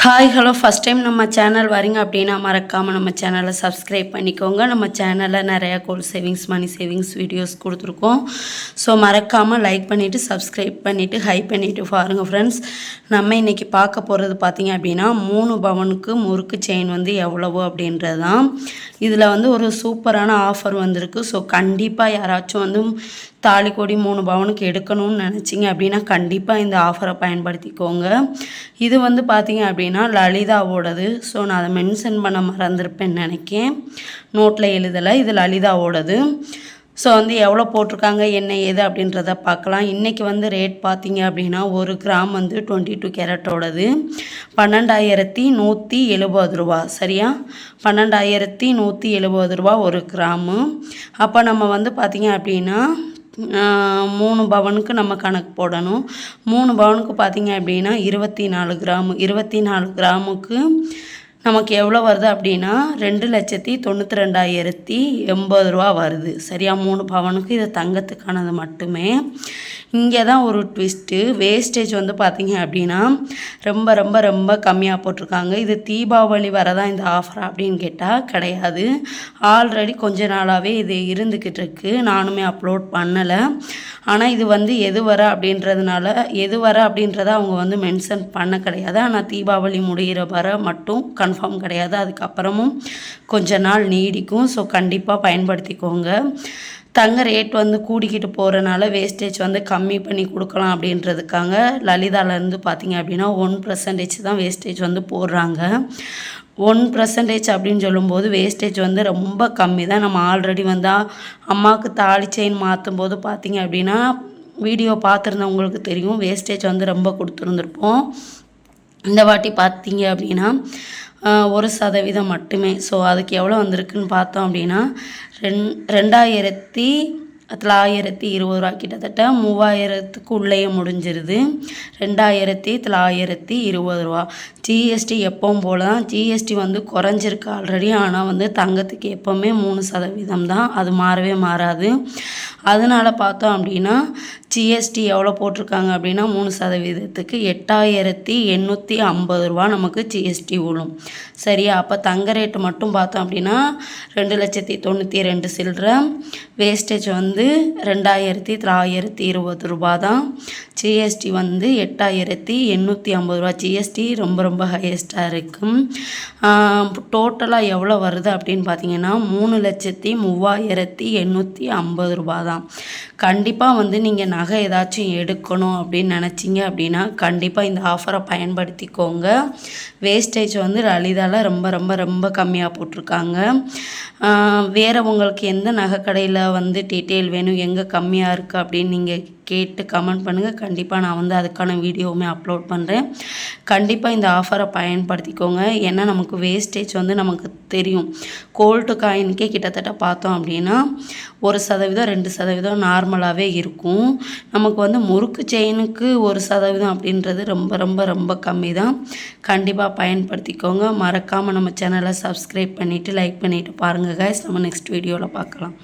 Hi hello first time நம்ம channel வரீங்க அப்படின்னா மறக்காமல் நம்ம சேனலை சப்ஸ்கிரைப் பண்ணிக்கோங்க. நம்ம சேனலில் நிறையா goal savings money savings videos கொடுத்துருக்கோம். ஸோ மறக்காமல் லைக் பண்ணிவிட்டு சப்ஸ்கிரைப் பண்ணிவிட்டு ஹை பண்ணிவிட்டு பாருங்கள் ஃப்ரெண்ட்ஸ் நம்ம இன்றைக்கி பார்க்க போகிறது பார்த்திங்க அப்படின்னா மூணு பவனுக்கு முறுக்கு செயின் வந்து எவ்வளவு அப்படின்றது தான் இதில் வந்து ஒரு சூப்பரான ஆஃபர் வந்திருக்கு. ஸோ கண்டிப்பாக யாராச்சும் வந்து தாலி கொடி மூணு பவனுக்கு எடுக்கணும்னு நினச்சிங்க அப்படின்னா கண்டிப்பாக இந்த ஆஃபரை பயன்படுத்திக்கோங்க. இது வந்து பார்த்திங்க அப்படின்னா லலிதாவோடது. ஸோ நான் அதை மென்ஷன் பண்ண மறந்துருப்பேன்னு நினைக்கேன். நோட்டில் எழுதலை இது லலிதாவோடது. ஸோ வந்து எவ்வளோ போட்டிருக்காங்க என்ன ஏது அப்படின்றத பார்க்கலாம். இன்றைக்கி வந்து ரேட் பார்த்தீங்க அப்படின்னா ஒரு கிராம் வந்து டுவெண்ட்டி டூ கேரட்டோடது. பன்னெண்டாயிரத்தி நூற்றி எழுபது ரூபா. சரியா? பன்னெண்டாயிரத்தி நூற்றி எழுபது ரூபா ஒரு கிராமு. அப்போ நம்ம வந்து பார்த்திங்க அப்படின்னா மூணு பவனுக்கு நம்ம கணக்கு போடணும். மூணு பவனுக்கு பார்த்தீங்க அப்படின்னா இருபத்தி நாலு கிராமு இருபத்தி நாலு கிராமுக்கு நமக்கு எவ்வளோ வருது அப்படின்னா ரெண்டு லட்சத்தி தொண்ணூற்றி ரெண்டாயிரத்தி எண்பது ரூபா வருது. சரியா? மூணு பவனுக்கு இது தங்கத்துக்கானது மட்டுமே. இங்கே தான் ஒரு ட்விஸ்ட்டு வேஸ்டேஜ் வந்து பார்த்தீங்க அப்படின்னா ரொம்ப ரொம்ப ரொம்ப கம்மியாக போட்டிருக்காங்க. இது தீபாவளி வரதான் இந்த ஆஃபர் அப்படின்னு கேட்டால் கிடையாது. ஆல்ரெடி கொஞ்ச நாளாகவே இது இருந்துக்கிட்டு இருக்கு. நானுமே அப்லோட் பண்ணலை. ஆனால் இது வந்து எது வர அப்படின்றதுனால எது வர அப்படின்றத அவங்க வந்து மென்ஷன் பண்ண கிடையாது. ஆனால் தீபாவளி முடிகிற வர மட்டும் கன்ஃபார்ம் கிடையாது. அதுக்கப்புறமும் கொஞ்ச நாள் நீடிக்கும். ஸோ கண்டிப்பாக பயன்படுத்திக்கோங்க. தங்க ரேட் வந்து கூடிக்கிட்டு போகிறனால வேஸ்டேஜ் வந்து கம்மி பண்ணி கொடுக்கலாம் அப்படின்றதுக்காக லலிதாலேருந்து பார்த்தீங்க அப்படின்னா ஒன் பர்சன்டேஜ் தான் வேஸ்டேஜ் வந்து போடுறாங்க. ஒன் பர்சன்டேஜ் அப்படின்னு சொல்லும்போது வேஸ்டேஜ் வந்து ரொம்ப கம்மி தான். நம்ம ஆல்ரெடி வந்து அம்மாவுக்கு தாலி செயின் மாற்றும் போது பார்த்தீங்க அப்படின்னா வீடியோ பார்த்துருந்தவங்களுக்கு தெரியும். வேஸ்டேஜ் வந்து ரொம்ப கொடுத்துருந்துருப்போம். இந்த வாட்டி பார்த்தீங்க அப்படின்னா ஒரு சதவீதம் மட்டுமே. ஸோ அதுக்கு எவ்வளோ வந்திருக்குன்னு பார்த்தோம் அப்படின்னா ரெண் ரெண்டாயிரத்தி தொள்ளாயிரத்தி இருபது ரூபா கிட்டத்தட்ட மூவாயிரத்துக்கு உள்ளேயே முடிஞ்சிருது. ரெண்டாயிரத்தி தொள்ளாயிரத்தி இருபது ரூபா. ஜிஎஸ்டி எப்பவும் போல தான் ஜிஎஸ்டி வந்து குறைஞ்சிருக்கு ஆல்ரெடி ஆனால் வந்து தங்கத்துக்கு எப்போவுமே மூணு சதவீதம் தான். அது மாறவே மாறாது. அதனால பார்த்தோம் அப்படின்னா ஜிஎஸ்டி எவ்வளோ போட்டிருக்காங்க அப்படின்னா மூணு சதவீதத்துக்கு எட்டாயிரத்தி எண்ணூற்றி ஐம்பது ரூபா நமக்கு ஜிஎஸ்டி விழும் சரியா? அப்போ தங்க ரேட்டு மட்டும் பார்த்தோம் அப்படின்னா ரெண்டு லட்சத்தி தொண்ணூற்றி ரெண்டு சில்லற. வேஸ்டேஜ் வந்து ரெண்டாயிரத்தி தொள்ளாயிரத்தி இருபது ரூபா தான். ஜிஎஸ்டி வந்து எட்டாயிரத்தி எண்ணூற்றி ஐம்பது ரூபா. ஜிஎஸ்டி ரொம்ப ரொம்ப ஹையஸ்ட்டாக இருக்கும். டோட்டலாக எவ்வளோ வருது அப்படின்னு பார்த்தீங்கன்னா மூணு லட்சத்தி மூவாயிரத்தி எண்ணூற்றி ஐம்பது ரூபா தான். கண்டிப்பாக வந்து நீங்கள் நகை ஏதாச்சும் எடுக்கணும் அப்படின்னு நினச்சிங்க அப்படின்னா கண்டிப்பாக இந்த ஆஃபரை பயன்படுத்திக்கோங்க. வேஸ்டேஜ் வந்து லலிதாவில் ரொம்ப ரொம்ப ரொம்ப கம்மியாக போட்டிருக்காங்க. வேறு வேற உங்களுக்கு எந்த நகை கடையில் வந்து டீட்டெயில் வேணும் எங்கே கம்மியாக இருக்குது அப்படின்னு நீங்கள் கேட்டு கமெண்ட் பண்ணுங்கள் கண்டிப்பாக நான் வந்து அதுக்கான வீடியோவுமே அப்லோட் பண்ணுறேன் கண்டிப்பாக இந்த ஆஃபரை பயன்படுத்திக்கோங்க. ஏன்னா நமக்கு வேஸ்டேஜ் வந்து நமக்கு தெரியும். கோல்டு காயினுக்கே கிட்டத்தட்ட பார்த்தோம் அப்படின்னா ஒரு சதவீதம் ரெண்டு சதவீதம் நார்மலாகவே இருக்கும். நமக்கு வந்து முறுக்கு செயினுக்கு ஒரு சதவீதம் அப்படின்றது ரொம்ப ரொம்ப ரொம்ப கம்மி தான் கண்டிப்பாக பயன்படுத்திக்கோங்க. மறக்காமல் நம்ம சேனலை சப்ஸ்கிரைப் பண்ணிவிட்டு லைக் பண்ணிவிட்டு பாருங்கள் கைஸ் நம்ம நெக்ஸ்ட் வீடியோவில் பார்க்கலாம்.